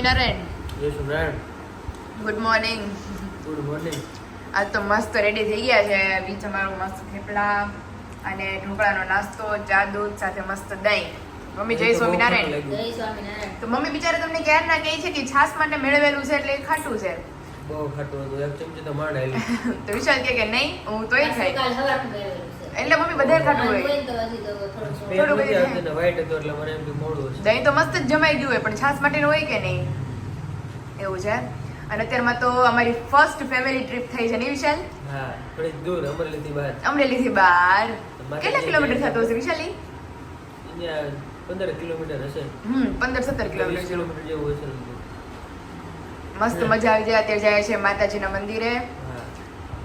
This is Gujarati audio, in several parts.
જય સ્વામિનારાયણ જય Swaminarayan good morning good morning આજ તો મસ્ત રેડી થઈ ગયા છે. બીચ અમારું મસ્ત થેપલા અને ઢોકળાનો નાસ્તો ચા દૂધ સાથે મસ્ત દહીં. મમ્મી જય સ્વામિનારાયણ. જય સ્વામિનારાયણ. તો મમ્મી બિચારા તમને ક્યારે ના કહે છે કે છાસ માટે મેળવેલું છે એટલે ખાટું છે? બહુ ખાટું હતું. એક ચમચી તો માંડ આવેલી તો વિશાલ કે કે નહીં હું તોય ખાઈ. કાલ કરેલું છે. એટલે મમ્મી બધાય ખાટું હોય. થોડું white હતું એટલે મને એમ કે મોડું છે દહીં તો મસ્ત જ જમાઈ ગયું હોય પણ છાસ માટેનું હોય કે નહીં? એવું છે? અને અત્યારમાં તો અમારી ફર્સ્ટ ફેમિલી ટ્રીપ થઈ છે. ને વિશાલ? હા થોડી દૂર અમરેલીથી બહાર. અમરેલીથી બહાર. કેટલા કિલોમીટર થતો હશે વિશાલી? પંદર કિલોમીટર હશે. હમ પંદર સત્તર કિલોમીટર. જેવું કિલોમીટર જેવું હશે મસ્ત મજા આવી જાય. અત્યારે જાય છે માતાજીના મંદિરે.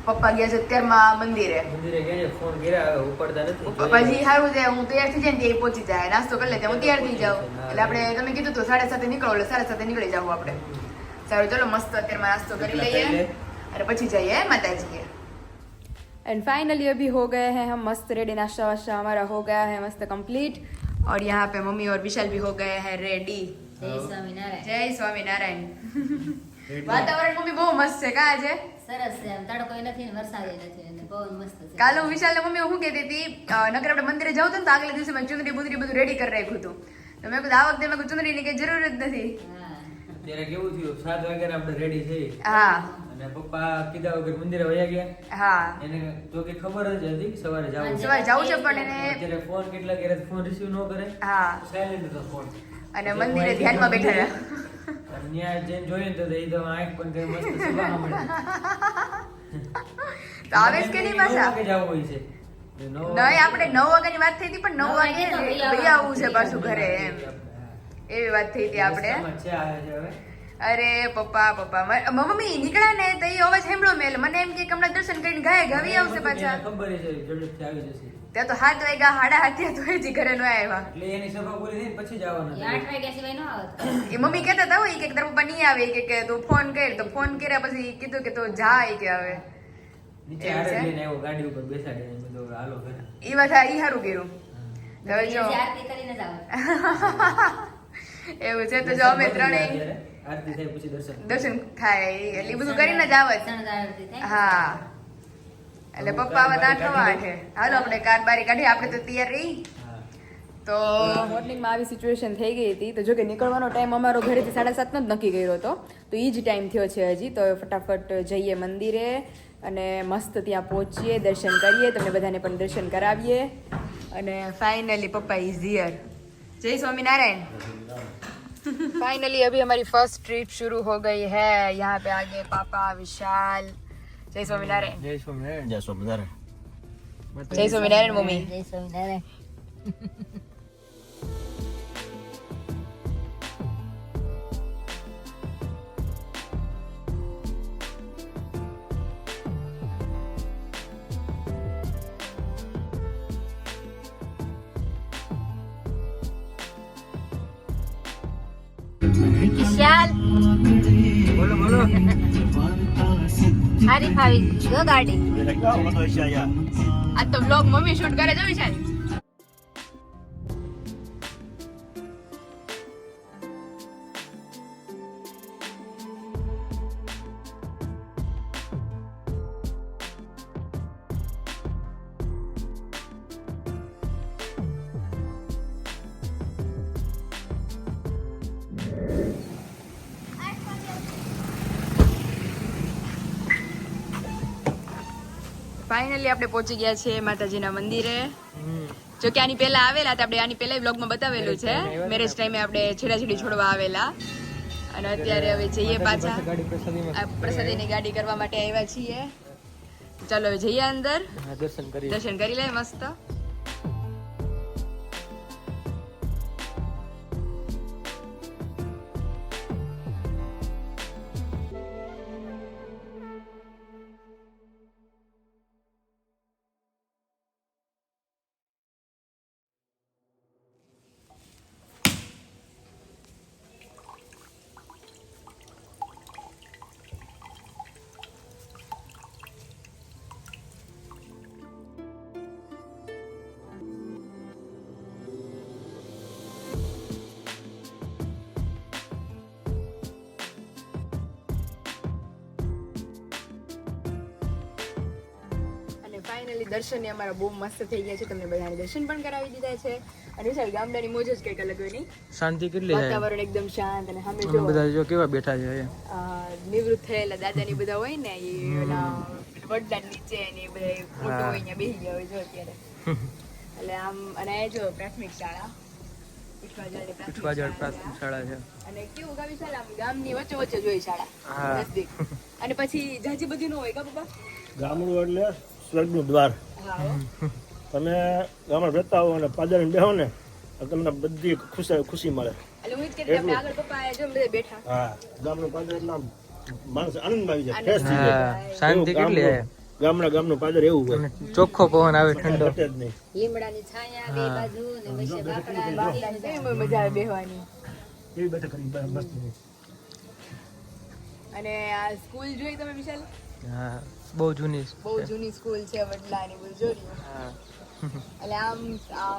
પપ્પા ગયા છે અત્યારમાં મંદિરે. મંદિરે ગયા છે ફોન કર્યા ઉપડતા નથી પપ્પાજી સારું છે હું તૈયાર થઈ જાય ત્યાં પહોંચી જાય. નાસ્તો કરી લેતા હું તૈયાર થઈ જાઉં. એટલે આપણે તમે કીધું તો સાડા સાતે નીકળો એટલે સાડા સાતે નીકળી જાવ આપણે. સારું ચલો મસ્ત અત્યારમાં નાસ્તો કરી લઈએ. અને પછી જઈએ માતાજીએ. એન્ડ ફાઇનલી અભી હો ગए हैं हम मस्त रेडी नाश्ता वाश्ता हमारा हो गया है मस्त कंप्लीट और यहाँ पे मम्मी और विशाल भी हो गए हैं रेडी જય સ્વામિનારાયણ જય સ્વામિનારાયણ વાતાવરણ મમ્મી બહુ મસ્ત છે કા આજે સરસ છે. આમ તડકોય નથી ને વરસાદે નથી અને પવન મસ્ત છે. કાલે વિશાલ મમ્મી હું કહેતી હતી નકર આપણે મંદિરે જાવ તો ને તો આગલે દિવસે મેં ચુંદડી બુંદડી બધું રેડી કરી રાખ્યું હતું. તો મેં કીધું આ વખતે મેં ચુંદડીની કઈ જરૂર જ નથી. હા. ત્યારે કેવું થયું? સાત વાગ્યા આપણે રેડી થઈ હા. અને પપ્પા કીધા વગર મંદિરે વયા ગયા. હા. એને તો કે ખબર જ હતી કે સવારે જવું સવારે જવું છે પણ એને અત્યારે ફોન કેટલા કર્યા ફોન રિસીવ ન કરે. હા. સાયલેન્ટ હતો ફોન અને મંદિરે ધ્યાનમાં બેઠા રહ્યા. અને જઈને જોયું તો એ તો આંખ પણ કઈ મસ્ત સભા સાંભળે. તો આવે જ કે નહીં પાછા? નવ જવું હોય છે. નહીં આપણે નવ વાગ્યાની વાત થઈ હતી પણ નવ વાગે ભાઈ ભાઈ આવવું છે પાછું ઘરે એમ. એવી વાત થઈ હતી આપણે. રસ્તામાં છે આવે છે હવે. અરે પપ્પા પપ્પા મમ્મી નીકળ્યા ને તો એ અવાજ સાંભળ્યો મેલ. મને એમ કે હમણાં દર્શન કરીને ગાય ગવી આવશે પાછા. ખબર છે ઝડપથી આવી જશે. ત્યાં તો હાથ વાગ્યા હાડા હાથે તો એથી ઘરે ન આવ્યા. એટલે એની સભા પૂરી થઈ પછી જવાનું આવવાના આઠ વાગ્યા સિવાય ન આવત. એ મમ્મી કહેતા હતા હોય કે તારા પપ્પા નહીં આવે કે કે તું ફોન કર તો ફોન કર્યા પછી કીધું કે તું જા ઈ કે હવે. નીચે એવું આરે લઈને આવ્યો ગાડી ઉપર બેસાડીને કીધું હાલો ઘરે. એ વાત ઈ સારું કર્યું. તો હવે જો આરતી કરીને જાવ એવું છે તો જો અમે ત્રણેય આરતી થાય પછી દર્શન. દર્શન થાય એટલે બધું કરીને જ આવે આરતી થાય. હા. એટલે પપ્પા આવે તો આઠ આઠે હાલો આપણે કાર બારી કાઢી આપણે તો તૈયાર રહી હા તો મોર્નિંગમાં આવી સિચ્યુએશન થઈ ગઈ હતી તો જો કે નીકળવાનો ટાઈમ અમારો ઘરેથી સાડા સાતનો જ નક્કી કર્યો હતો તો એ જ ટાઈમ થયો છે હજી તો ફટાફટ જઈએ મંદિરે અને મસ્ત ત્યાં પહોંચીએ દર્શન કરીએ તમને બધાને પણ દર્શન કરાવીએ અને ફાઇનલી પપ્પા ઇઝ હિયર જય સ્વામિનારાયણ फाइनली अभी हमारी फर्स्ट ट्रिप शुरू हो गई है यहाँ पे आगे पापा विशाल Jason Minare. Jason Minare. Jason Minare. Jason Minare, Mumi. Jason Minare. Hola, hola. હારી ફાવી ગયો ગાડી આ તો બ્લોગ મમ્મી શૂટ કરે છે વિશાલ ફાઇનલી આપણે પહોંચી ગયા છીએ માતાજીના મંદિરે. જો કે આની પહેલા આવેલા હતા આપણે આની પહેલા બ્લોગમાં બતાવેલું છે. મેરેજ ટાઈમે આપણે છેડાછેડી છોડવા આવેલા. અને અત્યારે હવે જઈએ પાછા. પ્રસાદીની ગાડી કરવા માટે આવ્યા છીએ. ચાલો હવે જઈએ અંદર. દર્શન કરી લે મસ્ત. ફાઇનલી દર્શન અમારા બહુ મસ્ત થઈ ગયા છે. તમને બધાને દર્શન પણ કરાવી દીધા છે. અને વિશાલ ગામડાની મોજ જ કંઈક અલગ હોય શાંતિ કેટલી વાતાવરણ એકદમ શાંત અને સામે જો બધા જો કેવા બેઠા છે નિવૃત્ત થયેલા દાદાની બધા હોય ને એ ઓલા વડલા નીચે ને એ બધા ફોટો હોય અહીંયા બેસી ગયા હોય જો અત્યારે. એટલે આમ અને આ જો પ્રાથમિક શાળા. પ્રાથમિક શાળા. છે. અને કેવું ગામ વિશાલ આમ ગામની વચ્ચે વચ્ચે જોઈ શાળા. હા. અને પછી જાજી બધી નો હોય કા બાબા ગામડું એટલે સ્વર્ગનું દ્વાર. તમે ગામમાં રહેતા હો અને પાદર બેહો ને તમને બધી ખુશી ખુશી મળે. હું ગામનું પાદર એટલે માણસ આનંદ આવી જાય આનંદ ફ્રેશ થઈ જાય. શાંતિ કેટલી છે ગામનું- પાદર એવું હોય. અને ચોખ્ખો પવન આવે ઠંડો. જ નહીં. લીમડાની છાયા બે બાજુ ને વચ્ચે બાકડા મજા આવે બેહવાની. એવી બેઠક કરી મસ્ત. અને આ સ્કૂલ જોઈ તમે વિશાલ? હા. બહુ જૂની બહુ જૂની સ્કૂલ છે વડલાની બુજોરી હા. એટલે આમ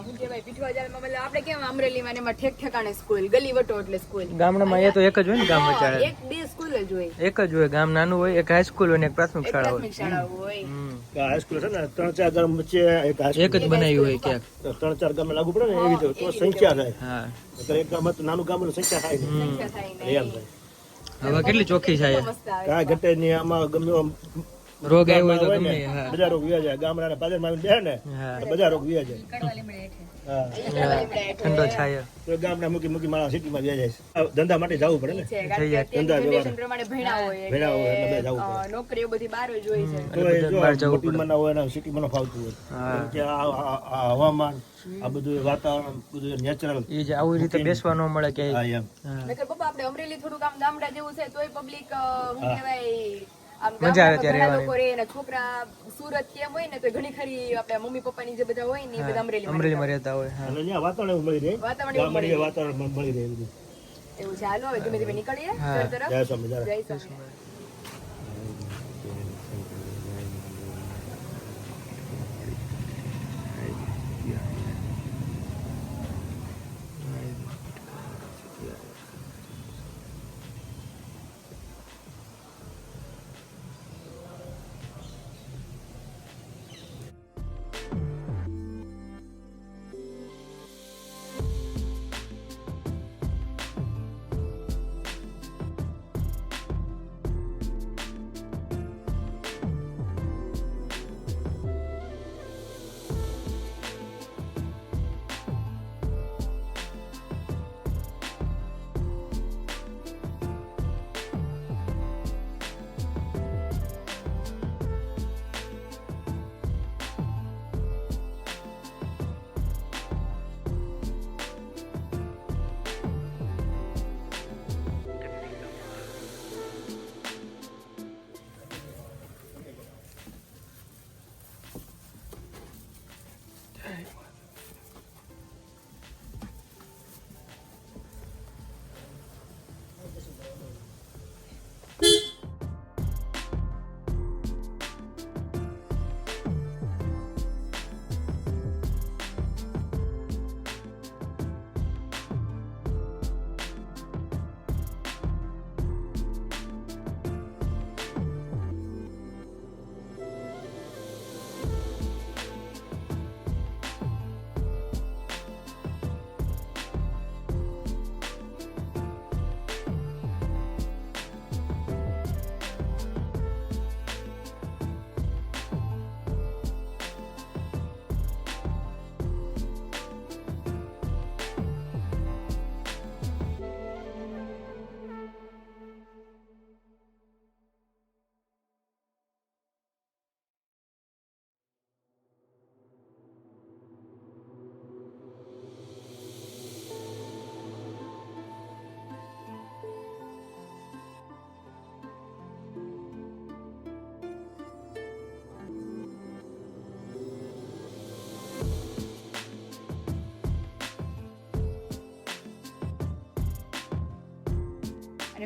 શું કહેવાય પીઠવાજારમાં મતલબ આપણે કેમ અમરેલીમાં ને એમાં ઠેક ઠેકાણે સ્કૂલ ગલી વટો એટલે સ્કૂલ. ગામડામાં એ તો એક જ હોય ને ગામ વચાળે એક બે સ્કૂલ જ હોય. એક જ હોય ગામ નાનું હોય એક હાઈસ્કૂલ હોય ને એક પ્રાથમિક શાળા હોય. હાઈસ્કૂલ છે ને ત્રણ ચાર ગામ વચ્ચે એક એક જ બનાવ્યું હોય ક્યાંક. ત્રણ ચાર ગામ લાગુ પડે ને એવી રીતે તો સંખ્યા થાય. હા. એક ગામ હતું, નાનું ગામ સંખ્યા થાય નહીં. સંખ્યા થાય એમ હવે કેટલી ચોખ્ખી છે અહીંયા. કાંઈ ઘટે નહીં આમાં ગમે રોગ આવ્યો હોય તો ગમે હા. બધા રોગ વ્યા જાય. ગામડાના પાદરમાં આવીને બેહે ને બધા રોગ વ્યા જાય. કડવા લીમડા હેઠે. હા. ઠંડો છાયો. તો ગામડા મૂકી મૂકી માણસ સિટીમાં વ્યા જાય ધંધા માટે જવું પડે ને. છે કારણ કે અત્યારની ધંધા generation પ્રમાણે ભણ્યા હોય ભણ્યા હોય એટલે એટલે જવું અ, નોકરીઓ બધી બહાર જ હોય છે તો એ જો બહાર જવું મોટી પડે. મના હોય ને સિટીમાં ફાવતું હોય. કે આ આ- આ હવામાન આ બધું વાતાવરણ બધું નેચરલ એ જ આવી રીતે બેસવા ન મળે કે હા એમ. નકર પપ્પા આપણે અમરેલી થોડું આમ ગામડા જેવું છે તોય પબ્લિક કહેવાય મજા આવે. લોકો છોકરા સુરત કેમ હોય ને તો ઘણી ખરી આપણે મમ્મી પપ્પાની જે બધા હોય ને એ બધા અમરેલી અમરેલીમાં રહેતા હોય. અને અહીંયા વાતાવરણ મળી રહે. વાતાવરણ વાતાવરણ મળી રહે. એવું છે. હાલો હવે ધીમે ધીમે નીકળીએ. તરફ. જય સ્વામી જય જય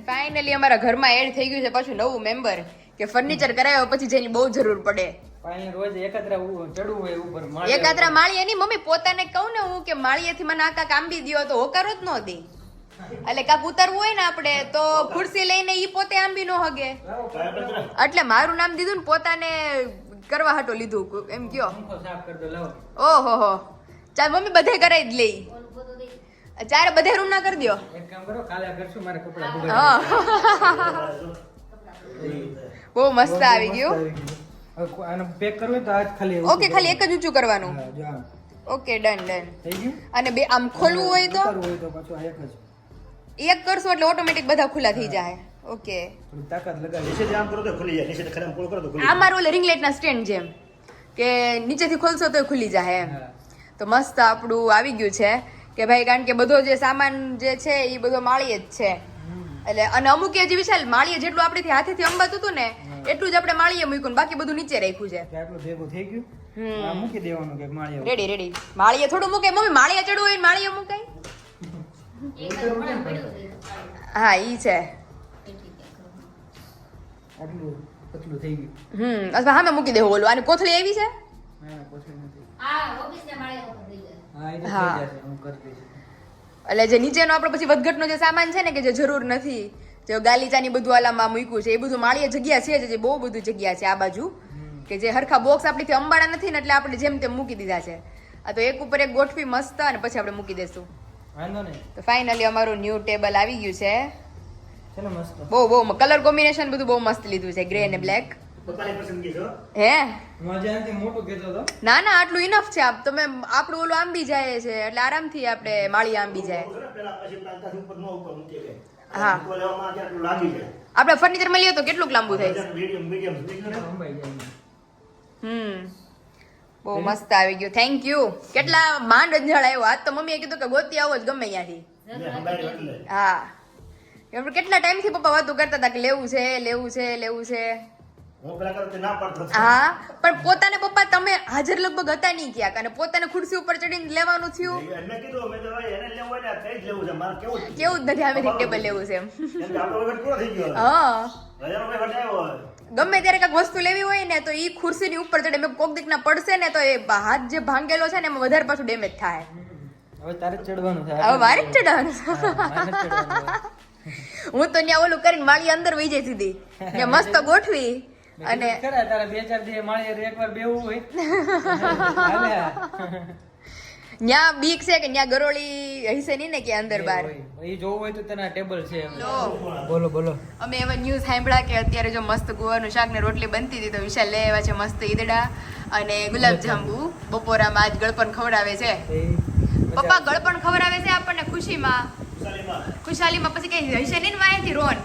અને ફાઇનલી અમારા ઘરમાં એડ થઈ ગયું છે પાછું નવું મેમ્બર કે ફર્નિચર કરાવ્યો પછી જેની બહુ જરૂર પડે. એકાદરા રોજ એકત્ર ચડવું હોય ઉપર માળે. એકાત્રા માળી એની મમ્મી પોતાને કહું ને હું કે માળીએથી મને આ કાંક આંબી દ્યો તો હોકારો જ ન દે. એટલે કાંક ઉતારવું હોય ને આપણે તો ખુરશી લઈને ઈ પોતે આંબી નો હગે. એટલે મારું નામ દીધું ને પોતાને કરવા હાટો લીધું. એમ કયો? દો ઓહો હો. ચાલ મમ્મી બધે કરાવી જ લઈ. ચારે બધે રૂમ ના કરી દો એક કામ કરો કાલે કરશું મારે કપડા હા. બહુ મસ્ત આવી ગયું. આને પેક કરવું તો આજ ખાલી ઓકે ખાલી એક જ ઊંચું કરવાનું. ઓકે ડન ડન અને બે આમ ખોલવું હોય તો? એક કરશો એટલે ઓટોમેટિક બધા ખુલ્લા થઈ જાય. ઓકે તાકાત લગાવી. નીચેથી આમ કરો તો ખુલી જાય. નીચેથી ખાલી આમ કરો તો ખુલી આ મારું ઓલે રિંગ લાઇટના સ્ટેન્ડ જેમ. કે નીચેથી ખોલશો તો ખુલી જાય એમ. તો મસ્ત આપણું આવી ગયું છે. કે ભાઈ કારણ કે બધો જે સામાન જે છે એ બધો માળીએ જ છે. એટલે અને અમુક એ જે વિશાલ માળીએ જેટલું આપણેથી હાથેથી અંબાતું હતું ને એટલું જ આપણે માળીએ મૂક્યું બાકી બધું નીચે રાખ્યું છે. આટલું ભેગું થઈ ગયું? હમ. મૂકી દેવાનું કે માળીએ રેડી રેડી માળીએ થોડું મૂકે મમ્મી માળીએ ચડવું હોય માળીએ મુકાય. હા ઈ છે. આટલું પતલું થઈ ગયું. હમ અથવા સામે મૂકી દેવું ઓલું. આની કોથળી એવી છે? ના પછી નથી. આ ઓફિસના માળે ઉપર થઈ જાય. હા હા. થઈ જશે હું કરી દઈશ. એટલે જે નીચેનો આપણે પછી વધઘટનો જે સામાન છે ને કે જે જરૂર નથી જે ગાલીચાની બધું આલામાં મૂક્યું છે એ બધું માળીએ જગ્યા છે જે બહુ બધું જગ્યા છે આ બાજુ કે જે હરખા બોક્સ આપણીથી અંબાડા નથી ને એટલે આપણે જેમ તેમ મૂકી દીધા છે. આ તો એક ઉપર એક ગોઠવી મસ્ત અને પછી આપણે મૂકી દેશું. તો ફાઇનલી અમારું ન્યૂ ટેબલ આવી ગયું છે. બહુ બહુ કલર કોમ્બિનેશન બધું બહુ મસ્ત લીધું છે ગ્રે અને બ્લેક હો. ના ના આટલું ઇનફ છે આપ તમે આપણું ઓલું આંબી જાય છે એટલે આરામથી આપણે માળી આંબી જાય. હા. આપણે ફર્નિચરમાં લઈએ તો કેટલું લાંબુ થાય. હમ. બહુ મસ્ત આવી ગયું. થેન્ક યુ કેટલા માંડ અંજળ આવ્યો. આજ તો મમ્મીએ કીધું કે ગોતી આવો જ ગમે ત્યાંથી. હા. કેટલા ટાઈમથી પપ્પા વાતો કરતા હતા કે લેવું છે લેવું છે લેવું છે? હું ના પણ પોતાને પપ્પા તમે હાજર લગભગ હતા નહીં ક્યાંક અને પોતાને ખુરશી ઉપર ચડીને લેવાનું થયું? મેં કીધું મેં તો ભાઈ એને લેવું હોય ને આ કઈ જ લેવું છે મારે કેવું જ કેવું જ નથી આમેથી ટેબલ લેવું છે. ગમે ત્યારે કાંઈક વસ્તુ લેવી હોય ને તો ઈ ખુરશીની ઉપર ચડે. મેં કોક દીકના પડશે ને તો એ હાથ જે ભાંગેલો છે ને એમાં વધારે પાછું ડેમેજ થાય. હવે તારે ચડવાનું છે. હવે મારે જ ચડાવવાનું હા, ચડવાનું. તો ત્યાં ઓલું કરીને માળી અંદર વહી જઈ સીધી. ને મસ્ત ગોઠવી. અને ખરા તારે બે ચાર દી માળીએ એકવાર બેવું હોય. ન્યા બીક છે કે ન્યા ગરોળી હશે નહીં ને કે અંદર બાર? એ જોવું હોય તો તેના ટેબલ છે બોલો બોલો. અમે એવા ન્યૂઝ સાંભળ્યા કે અત્યારે જો મસ્ત ગુવારનું શાક ને રોટલી બનતી હતી તો વિશાલ લઈ આવ્યા છે મસ્ત ઈદડા અને ગુલાબજાંબુ. બપોરામાં આજ ગળપણ ખવડાવે છે. પપ્પા ગળપણ ખવડાવે છે આપણને ખુશીમાં? ખુશાલીમાં. પછી કઈ હશે નહીં ને વાંહેથી રોન.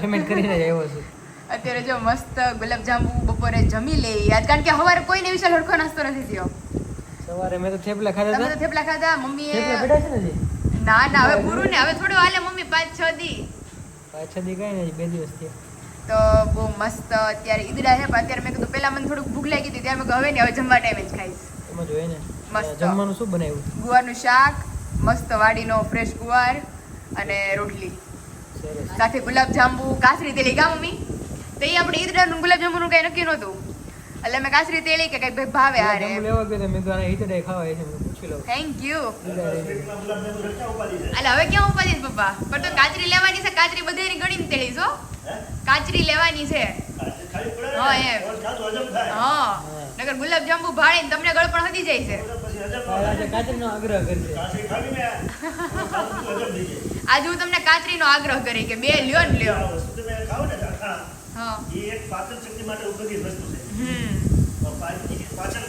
પેમેન્ટ કરીને આવ્યો છું. અત્યારે જો મસ્ત ગુલાબજાંબુ બપોરે જમી લે. આજ કારણ કે સવારે કોઈને વિશાલ હરખો નાસ્તો નથી થયો. સવારે મેં તો થેપલા ખાધા તમે હતા. તો થેપલા ખાધા થેપલા બેઠા છે ને ના ના હવે પૂરું ને હવે થોડું હાલે મમ્મી પાંચ છ દી. પાછા દી કઈ નહીં બે દિવસ થયા. તો બહુ મસ્ત અત્યારે ઈદડા છે પણ અત્યારે મેં કીધું પેલા મને થોડુંક ભૂખ લાગી હતી ત્યારે મેં હવે ને હવે જમવા ટાઈમે જ ખાઈશ. એમ જોઈએ ને. મસ્ત. જમવાનું શું બનાવ્યું? ગુવારનું શાક મસ્ત વાડીનો ફ્રેશ ગુવાર. અને રોટલી સાથે ગુલાબજાંબુ કાસરી તેલી ગા મમ્મી તો એ આપણે ઈદડાનું ગુલાબજાંબુનું કઈ નક્કી નહોતું એટલે મેં કાસરી તેલી કે કઈ ભાઈ ભાવે હારે લેવા ગયો મેં તો આના હિતડે ખાવા છે પૂછી લઉં થેન્ક યુ ગુલાબજાંબુ. એટલે હવે ક્યાં ઉપાડી છે પપ્પા પણ તો કાચરી લેવાની છે કાચરી બધાની ગણીને તેડી છો? કાચરી લેવાની છે ને. હા, એમ. હા નગર ગુલાબજાંબુ ભાળે ને તમને ગળપણ હતી જાય છે ન. કાચરીનો આગ્રહ કરશે કાચરી ખાવી ને, આજે હું તમને કાતરીનો આગ્રહ કરી કે બે લ્યો ને લ્યો. આ તમે ખાઓ ને? હા. એ એક પાચન શક્તિ માટે ઉપયોગી વસ્તુ છે. હમ. પાચન પાચન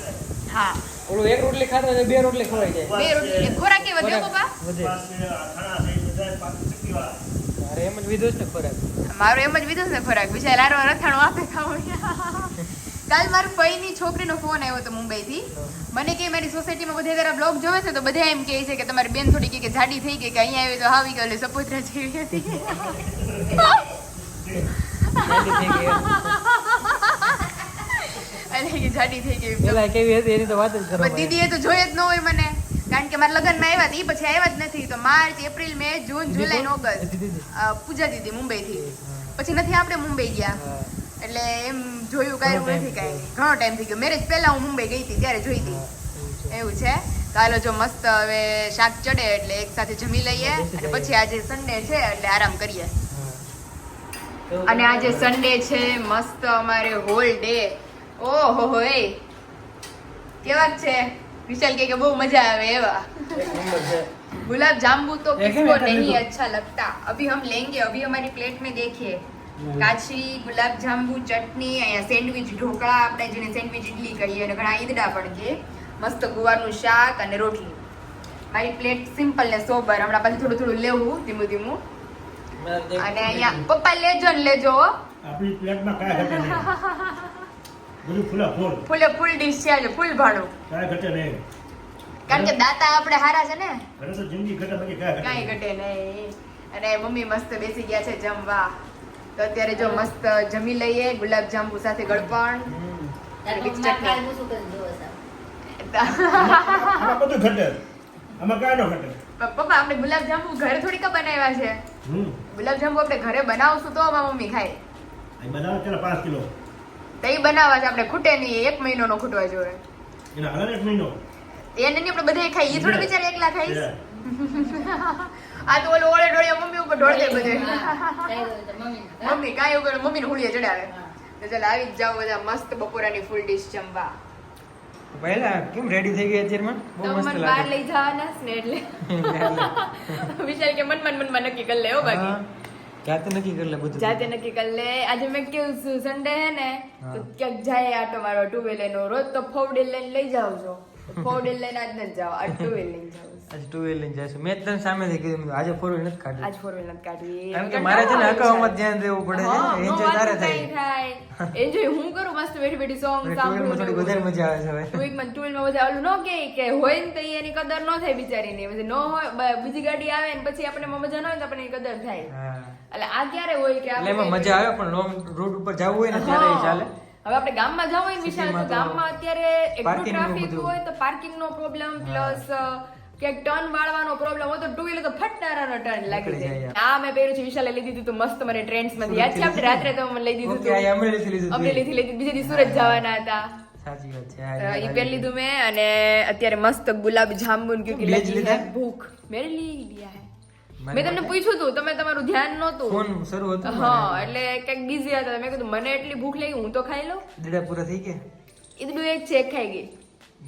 હા. ઓલું એક રોટલી ખાતો હોય બે રોટલી ખવાઈ જાય. બે રોટલી ખોરાક કે વધ્યો વધે. ઉપવાસ છે, અથાણા છે, એ બધા પાચન શક્તિવાળા. મારે એમ જ વિધો ને ખોરાક. મારો એમ જ વિધો છે ખોરાક. વિશાલ આરો રથાણું આપે ખાવું. કાલ મારા ફઈની છોકરીનો ફોન આવ્યો હતો મુંબઈથી. મને કે મારી સોસાયટીમાં બધા તારા બ્લોગ જોવે છે તો બધા એમ કહે છે કે તમારી બેન થોડી કે- જાડી થઈ ગઈ કે અહીંયા આવી તો આવી ગયો એટલે સપોતરા જેવી હતી. કે જાડી થઈ ગઈ કેવી હતી એની તો વાત જ પણ દીદીએ તો જોયે જ ન હોય મને. કારણ કે મારા લગ્નમાં આવ્યા હતા એ પછી આવ્યા જ નથી. તો March April May June July August. દીદી. પૂજા દીદી મુંબઈથી. પછી નથી આપણે મુંબઈ ગયા. એટલે એમ જોયું કર્યું નથી કાંઈ. ઘણો ટાઈમ થઈ ગયો. મેરેજ પહેલાં હું મુંબઈ ગઈ હતી ત્યારે જોઈ હતી. એવું છે? કાલો જો મસ્ત હવે શાક ચડે એટલે એક સાથે જમી લઈએ. અને પછી આજે સન્ડે છે એટલે આરામ કરીએ. અને આજે સન્ડે છે મસ્ત અમારે હોલ ડે ઓહો હો એ. કેવા છે? વિશાલ કે બહુ મજા આવે એવા. ગુલાબ જાંબુ તો કિસકો નહીં અચ્છા લગતા. અભી હમ લેંગે અભી હમારી પ્લેટ મેં દેખીએ કાચી ગુલાબજાંબુ ચટણી અહીંયા સેન્ડવિચ ઢોકળા આપણે જેને સેન્ડવિચ ઇડલી કહીએ અને ઘણા ઈદડા પણ કે મસ્ત ગુવારનું શાક અને રોટલી. મારી પ્લેટ સિમ્પલ ને સોબર. હમણાં પછી થોડું થોડું લેવું ધીમું ધીમું. અને અહીંયા પપ્પા લેજો ને લેજો. ફૂલ ફૂલે. ફૂલ ડીશ છે આજે ફૂલ ભાડું કાંઈ ઘટે નહીં. કારણ કે દાતા આપણે હારા છે ને. ઘરે તો જિંદગી ઘટે બાકી કાંઈ ઘટે નહીં. અને મમ્મી મસ્ત બેસી ગયા છે જમવા. તો અત્યારે જો મસ્ત જમી લઈએ ગુલાબ જાંબુ સાથે ગળપણ. પપ્પા આપણે ગુલાબ જાંબુ ઘરે થોડી કા બનાવ્યા છે? ગુલાબ જાંબુ આપણે ઘરે બનાવશું તો અમારા મમ્મી ખાય. બનાવે પાંચ કિલો. તો બનાવવા છે આપણે ખૂટે નહીં એક મહિનો નો ખૂટવા જોઈએ. એના એક મહિનો. એને નહીં આપણે બધા ખાઈ એ થોડા બિચારા એકલા ખાઈશ. આ તો ઓલો ઓળે ડોળે મમ્મી ઉપર ઢોળ દે બધે. મમ્મી કાંઈ એવું કરે મમ્મીને. હા? મમ્મી કાંઈ ઉપર મમ્મીને હુળીએ ચડાવે. તો ચાલ આવી જ જાઓ બધા મસ્ત બપોરાની ફૂલ ડીશ જમવા. પહેલા કેમ રેડી થઈ ગઈ અત્યારમાં? બહુ મસ્ત લાગે. બહાર લઈ જવાના ને એટલે. વિચાર કે મન મન મનમાં નક્કી કરી લે હો બાકી. જાતે નક્કી કરી લે બધું. જાતે નક્કી કરી લે. આજે મેં કેવું સન્ડે હે ને તો ક્યાંક જાય આટો મારો ટુ વ્હીલર નો. રોજ તો ફોર વ્હીલર લઈને લઈ જાવ છો. ફોર વ્હીલર લઈને આજ નથી જાવ આ ટુ વ્હીલર લઈને જાવ આજે ટુ વ્હીલ લઈને જઈશું મેં તને સામેથી કીધું આજે ફોર વ્હીલ નથી કાઢવી આજ ફોર વ્હીલ નથી કાઢવી કારણ કે મારે છે ને હકાવામાં ધ્યાન દેવું પડે છે એન્જોય તારે થાય. એન્જોય હું કરું મસ્ત બેઠી બેઠી સોંગ સાંભળું થોડી વધારે મજા આવે છે હવે. ટુ વીકમાં ટુ વીલમાં બધા ઓલું ન કે કે હોય ને તો એની કદર ન થાય બિચારીની. પછી ન હોય બીજી ગાડી આવે ને પછી આપણે મજા ન હોય તો આપણને એની કદર થાય. એટલે આ ક્યારે હોય કે એટલે મજા આવે પણ લોંગ રૂટ ઉપર જવું હોય ને ત્યારે એ ચાલે. હવે આપણે ગામમાં જવું હોય ને વિશાલ તો ગામમાં અત્યારે એટલું ટ્રાફિક હોય તો પાર્કિંગ નો પ્રોબ્લેમ પ્લસ કે ટર્ન વાળવાનો પ્રોબ્લેમ હતો ટુ વ્હીલર તો ફટનારાનો ટર્ન લાગી જાય. આ મેં પહેર્યું છે વિશાલે લઈ દીધું હતું મસ્ત મને ટ્રેન્ડ્સમાં યાદ છે. આપણે રાત્રે તો મને લઈ દીધું હતું લીધી લઈ દીધું બીજે દી સુરત જવાના હતા. સાચી વાત છે લીધું મેં અને અત્યારે મસ્ત ગુલાબ જાંબુન ક્યુકી લગી લીધા? ભૂખ. મેરે લી લિયા હે મેં તમને પૂછ્યું હતું તમે તમારું ધ્યાન નહોતું. ફોન શરૂ હતું હા એટલે કંઈક બિઝી હતા. મેં કીધું મને એટલી ભૂખ લાગી હું તો ખાઈ લઉં. દડા પૂરા થઈ ગયા? એ તો એક ચેક ખાઈ ગઈ.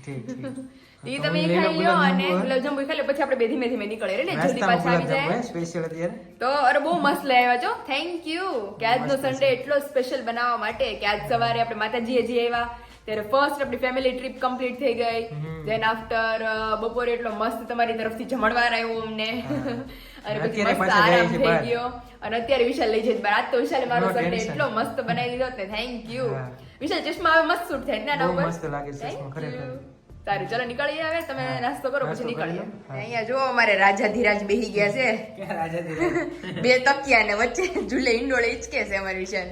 ઠીક ઠીક. ઈ તમે ખાઈ લો અને ગુલાબજાંબુ. ખાઈ લો પછી આપણે બે ધીમે ધીમે નીકળે એટલે જલ્દી પાછા આવી જાય. સ્પેશિયલ અત્યારે? તો અરે બહુ મસ્ત લઈ આવ્યા છો. થેન્ક યુ કે આજનો સન્ડે એટલો સ્પેશિયલ બનાવવા માટે કે આજ સવારે આપણે માતાજીએ જે આવ્યા ત્યારે ફર્સ્ટ આપણી ફેમિલી ટ્રીપ કમ્પ્લીટ થઈ ગઈ. ધેન આફ્ટર બપોરે એટલો મસ્ત તમારી તરફથી જમણવાર આવ્યો અમને. અને પછી મસ્ત આરામ થઈ ગયો. અને અત્યારે વિશાલ લઈ જાય આજ તો વિશાલે મારો સન્ડે એટલો મસ્ત બનાવી દીધો ને. થેન્ક યુ વિશાલ ચશ્મા હવે મસ્ત સૂટ થાય ના આના ઉપર? મસ્ત લાગે છે ચશ્મા, ખરેખર. સારું ચલો નીકળીએ હવે તમે નાસ્તો કરો પછી નીકળીએ. અહીંયા જો અમારે રાજા ધીરાજ બેહી ગયા છે. બે તકિયા ને વચ્ચે ઝૂલે ઈંડોળે હિંચકે છે અમારી વિશાલ.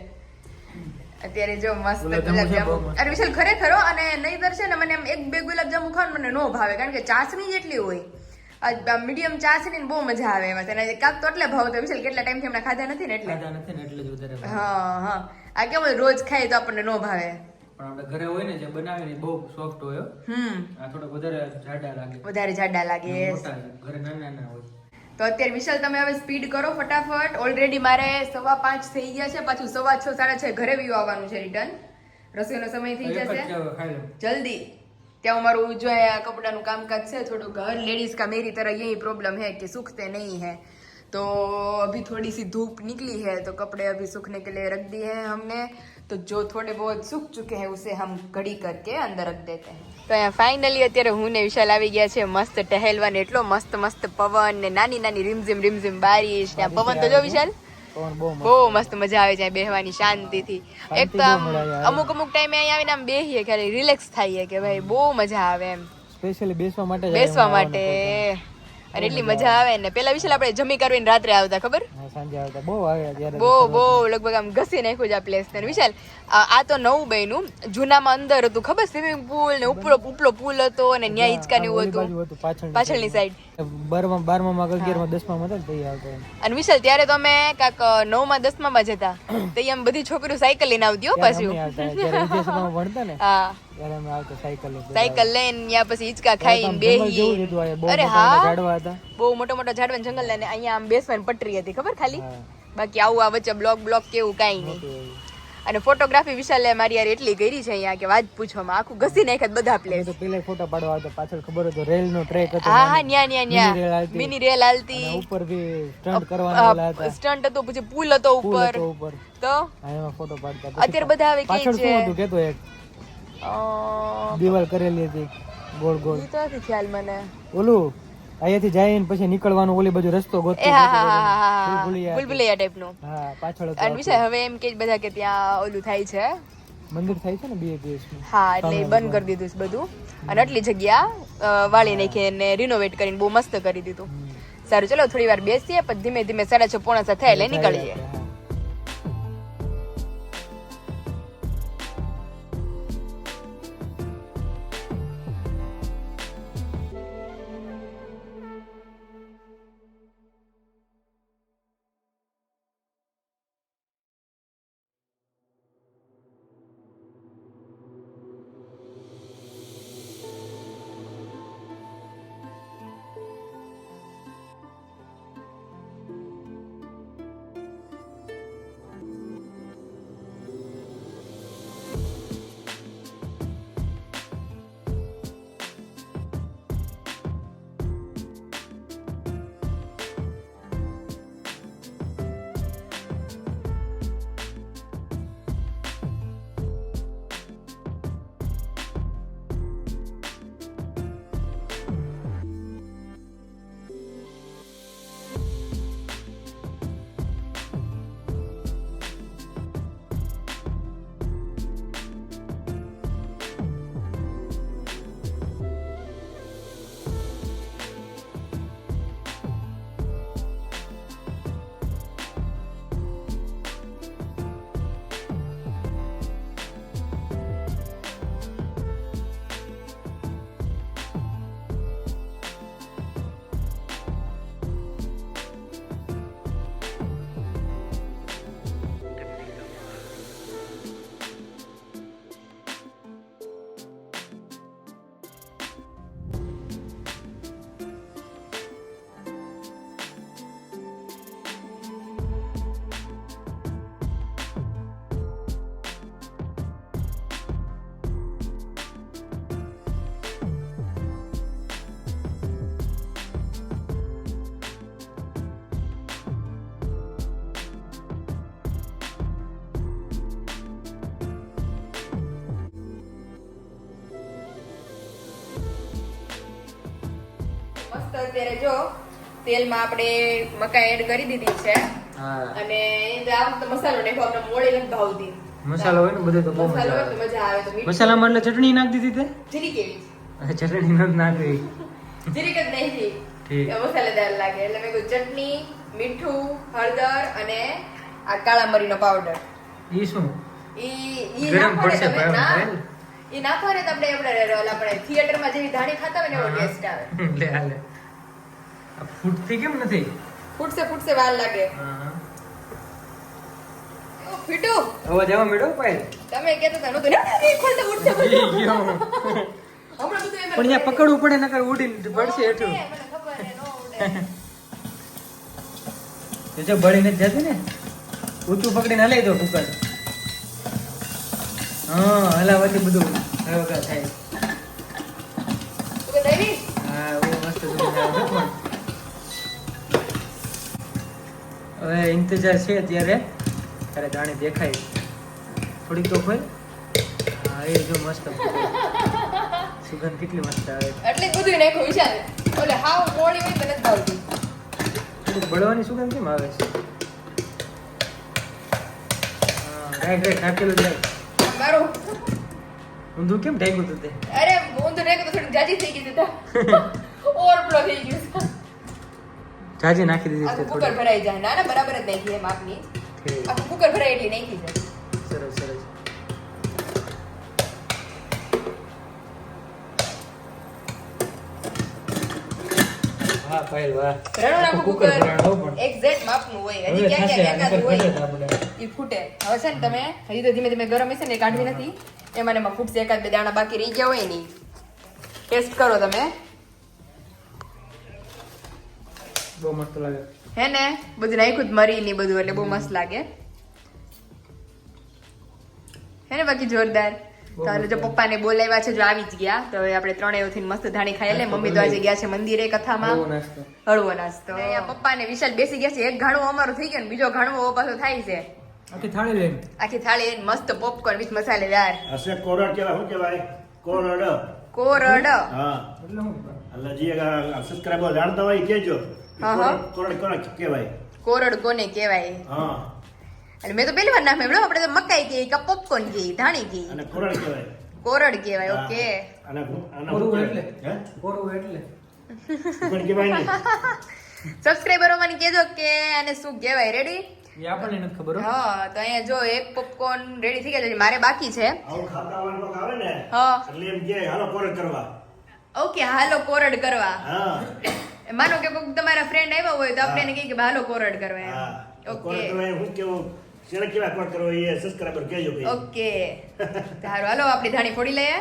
અત્યારે જો મસ્ત ગુલાબજાંબુ. અરે વિશાલ ખરેખર અને નહીં છે ને મને એમ એક બે ગુલાબજાંબુ ખાવાનું મને નો ભાવે કારણ કે ચાસણી જેટલી હોય મીડિયમ ચાસણી બહુ મજા આવે એમાં. અને કાક તો એટલે ભાવ તો વિશાલ કેટલા ટાઈમથી હમણાં ખાધા નથી ને એટલે. ખાધા નથી ને એટલે જ વધારે ભાવે. હા હા. આ કેમ હોય, રોજ ખાય તો આપણને નો ભાવે. પણ આપણે ઘરે હોય ને જે બનાવીને બહુ સોફ્ટ હોય હમ. આ થોડો વધારે જાડા લાગે. વધારે જાડા લાગે ઘરે નાના નાના હોય. તો અત્યારે વિશાલ તમે હવે સ્પીડ કરો ફટાફટ. ઓલરેડી મારે સવા પાંચ થઈ ગયા છે પાછું સવા છ સાડા છ ઘરે વ્યૂ આવવાનું છે રિટર્ન રસોઈનો સમય થઈ જશે. જલ્દી. ત્યાં અમારું જો કપડાનું કામકાજ છે થોડું ઘર લેડીઝ કા મેરી તરહ એ પ્રોબ્લેમ હે કે સુખ તે નહીં હે. तो अभी थोड़ी सी धूप निकली है तो कपड़े अभी सूखने के लिए रख दिए हैं हमने तो जो थोड़े बहुत सूख चुके हैं उसे हम घड़ी करके अंदर रख देते हैं તો અહીંયા ફાઇનલી અત્યારે હું ને વિશાલ આવી ગયા છે મસ્ત ટહેલવા ને એટલો મસ્ત મસ્ત પવન ને નાની નાની રીમઝીમ રીમઝીમ બારિશ ને આ પવન તો જો વિશાલ પવન બહુ મસ્ત. બહુ મસ્ત મજા આવે છે બેહવાની શાંતિથી એક તો આમ બહુ મળે યાર. અમુક અમુક ટાઈમે અહીંયા આવીને આમ બેહીએ ખાલી રિલેક્સ થઈએ કે ભાઈ બહુ મજા આવે એમ સ્પેશિયલી બેસવા માટે જ બેસવા આવ્યા માટે અને એટલી મજા આવે ને. પેલા વિશાલ આપણે જમી કરીને રાત્રે આવતા ખબર? સાંજે આવતા. બહુ બહુ બહુ લગભગ આમ ઘસી નાખ્યું છે આ પ્લેસ ને. વિશાલ આ તો નવું બન્યું. જૂનામાં અંદર હતું ખબર? સ્વિમિંગ પુલ ને ઉપલો ઉપલો પુલ હતો અને ન્યા હિંચકા ને એવું હતું. પાછળની સાઈડ બારમા બારમામાં અગિયારમાં દસમા માં તઈ આવતા અને વિશાલ ત્યારે તો અમે કાક નવમાં દસમામાં જતા તો આમ બધી છોકરીઓ સાયકલ લઈને આવતી હો પાછું. હા. સાયકલ લઈને. ત્યાં પછી હિંચકા ખાઈને. બહુ. અરે હા. બહુ મોટા મોટા ઝાડવા જંગલ ને અહીંયા આમ બેસવાની પટરી હતી ખબર ખાલી? બાકી આવું આ વચ્ચે બ્લોક બ્લોક કેવું કાંઈ નહીં. અને ફોટોગ્રાફી વિશાલે મારી યાર એટલી કરી છે અહીંયા કે વાત પૂછવામાં. આખું ઘસી નાખ્યા બધા પ્લેસ તો પેલા ફોટા પાડવા આવતા પાછળ ખબર હતો રેલ નો ટ્રેક હતો હા હા ન્યા ન્યા ન્યા. મિની રેલ હાલતી. ઉપર ભી સ્ટન્ટ કરવાના હતા. સ્ટન્ટ હતો પછી પુલ હતો ઉપર. તો? એમાં ફોટો પાડતા. અત્યારે બધા હવે કે પાછળ છે? શું હતું કેતો એક. દિવાલ કરેલી હતી ગોળ ગોળ. તો નથી ખ્યાલ મને. ઓલું અહીંયાથી જઈને પછી નીકળવાનું ઓલી બાજુ રસ્તો ગોતતો હા હા હા ટાઈપનું. પાછળ અને વિષય હવે એમ કે બધા કે ત્યાં ઓલું થાય છે. મંદિર થાય છે ને બે નું હા એટલે બંધ કરી દીધું છે બધું. અને આટલી જગ્યા વાળી નાખી અને રિનોવેટ કરીને બહુ મસ્ત કરી દીધું. સારું ચલો થોડી વાર બેસીએ પછી ધીમે ધીમે સાડા છ પોણા થાય એટલે નીકળીએ. અત્યારે જો તેલમાં આપણે મકાઈ એડ કરી દીધી છે. અને આમ તો મસાલો નાખો આપણે મોળી નથી ભાવતી. મસાલો હોય ને બધે તો બહુ મજા આવે. મજા આવે તો મસાલામાં એટલે ચટણી નાખી દીધી તે? જીરી કેવી? ચટણી નથી નાખવી. જીરીક જ નાખી ઠીક. મસાલેદાર લાગે. એટલે મેં ચટણી મીઠું હળદર અને આ કાળા મરીનો પાવડર ઈ શું? ઈ ઈ ગરમ પડશે ભાઈ, ઈ નાખો ને તમને આપણે આપણે થિયેટરમાં જેવી ધાણી ખાતા હોય ને એવો ટેસ્ટ આવે. લે આ ફૂટતી કેમ નથી? ફૂટશે ફૂટશે વાર લાગે. અવાજ તમે કહેતા હતા નહોતું, ના, ઉડશે. હમણાં પણ પકડવું પડે નકર ઉડીને પડશે હેઠું. ઉડે. તો જો બળી નથી જતી ને ઊંચું પકડીને હલાઈ દો કુકર. હા હલાવાથી બધું હળવકા થાય? હા મસ્ત સુગંધ આવે છે પણ. હવે ઇંતજાર છે ત્યારે ત્યારે દાણી દેખાય. થોડીક તો ખોલ. હા એ જો મસ્ત સુગંધ કેટલી મસ્ત આવે. એટલે બધું કોઈ વિચાર. ઓલે હાવ મોડી હોય નથી ભાવતી. થોડીક બળવાની સુગંધ કેમ આવે? છે હા રાઈટ રાઈટ નાખેલું જાય મારું. ઊંધું કેમ ઢાંક્યું તું તે? અરે ઊંધું નાખ્યું તો થોડું જાજી થઈ ગઈ તા. ઓવરફ્લો થઈ ગયું. જાજી નાખી દીધી છે કુકર ભરાઈ જાય. ના ના બરાબર જ નાખી એમ આપની. આખું કુકર ભરાય એટલી નાખી છે. સરસ સરસ. વાહ પાયલ વાહ. ભરાણું નાખું કુકર કુકર. ભરાણું હો પણ. એક્ઝેક્ટ માપનું હોય. હજી હવે ક્યાં ક્યાં એકાદ હોય ફટે ફૂટે. હવે છે ને તમે હજી તો ધીમે ધીમે ગરમ હશે ને કાઢવી નથી. એમાં એમાં ફૂટશે એકાદ બે દાણા બાકી રહી ગયા હોય નહીં ટેસ્ટ કરો તમે. બહુ મસ્ત લાગે. હે ને? બધું નાખ્યું જ મરી ને બધું એટલે બહુ મસ્ત લાગે. હે ને બાકી જોરદાર? તારે જો પપ્પાને બોલાવ્યા છે જો આવી જ ગયા. તો હવે આપણે ત્રણેયથી મસ્ત ધાણી ખાઈ લે. મમ્મી તો આજે ગયા છે મંદિરે કથામાં. હળવો નાસ્તો. અહીંયા પપ્પા ને વિશાલ બેસી ગયા છે. એક ઘાણું અમારું થઈ ગયું ને બીજો ઘાણું પાછો થાય છે. આખી થાળી લઈને આખી થાળી લઈને મસ્ત પોપકોર્ન વિથ મસાલેદાર હશે કોરડ કેવા શું કહેવાય કોરડ. કોરડ. હા. એટલે જે સબસ્ક્રાઈબર જાણતા હોય હા. કોરડ કોરડ કહેવાય કોરડ કોને કહેવાય હા અને મેં તો પહેલી વાર નામ સાંભળ્યું આપણે તો મકાઈ કહીએ કે પોપકોર્ન કહીએ ધાણી કહીએ અને કોરડ કહેવાય કોરડ કહેવાય ઓકે. અને આને કોરું એટલે? હે? કોરું એટલે પણ કહેવાય ને સબસ્ક્રાઇબરો મને કહેજો કે આને શું કહેવાય રેડી એ આપણને નથી ખબર હા તો અહીંયા જો એક પોપકોર્ન રેડી થઈ ગયા છે મારે બાકી છે આવું ખાતા વાળા આવે ને હા એટલે એમ કે હાલો કોરડ કરવા ઓકે હાલો કોરડ કરવા હા માનો કે કોઈક તમારા ફ્રેન્ડ આવ્યા હોય તો આપણે એને કહીએ કે હાલો કોરડ કરવા એમ. ઓકે કોરડ હું કેવું શેને કેવા કોરડ કરવા એ સબસ્ક્રાઇબર કહેજો ઓકે સારું હાલો આપણી ધાણી ફોડી લઈએ.